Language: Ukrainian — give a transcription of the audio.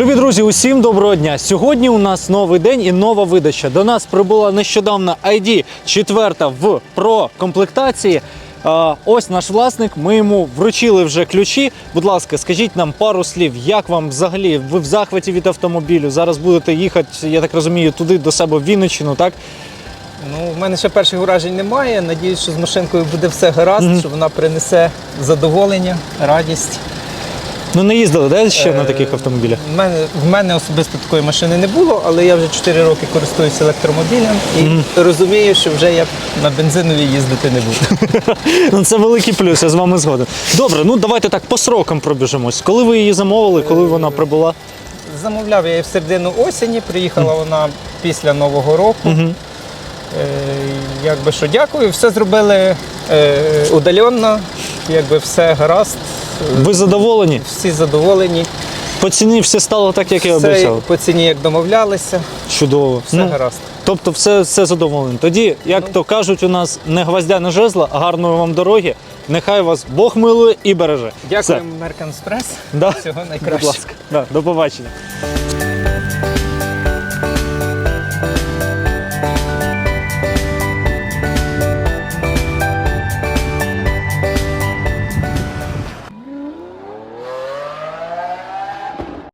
Любі друзі, усім доброго дня. Сьогодні у нас новий день і нова видача. До нас прибула нещодавно ID 4 в Pro комплектації. Ось наш власник. Ми йому вручили вже ключі. Будь ласка, скажіть нам пару слів, як вам взагалі? Ви в захваті від автомобілю? Зараз будете їхати, я так розумію, туди до себе в Вінниччину, так? Ну, в мене ще перших вражень немає. Надіюсь, що з машинкою буде все гаразд, що вона принесе задоволення, радість. Ну не їздили, де ще на Е, таких автомобілях? В мене, в мене особисто такої машини не було, але я вже 4 роки користуюся електромобілем і розумію, що вже я на бензиновій їздити не буду. Ну, це великий плюс, я з вами згоден. Добре, ну давайте так по срокам пробіжимось. Коли ви її замовили, коли вона прибула? Замовляв я її в середину осені, приїхала вона після Нового року. Е, якби що дякую, все зробили е, удаленно, якби все гаразд, Ви задоволені? всі задоволені. По ціні все стало так, як і Все обіцяв. по ціні, як домовлялися, Чудово. все Ну, гаразд. тобто, все, все задоволені. Тоді, як то кажуть, у нас не гвоздя, не жезла, а гарної вам дороги. Нехай вас Бог милує і береже. American Express. Да. Всього Будь ласка. Да, до побачення.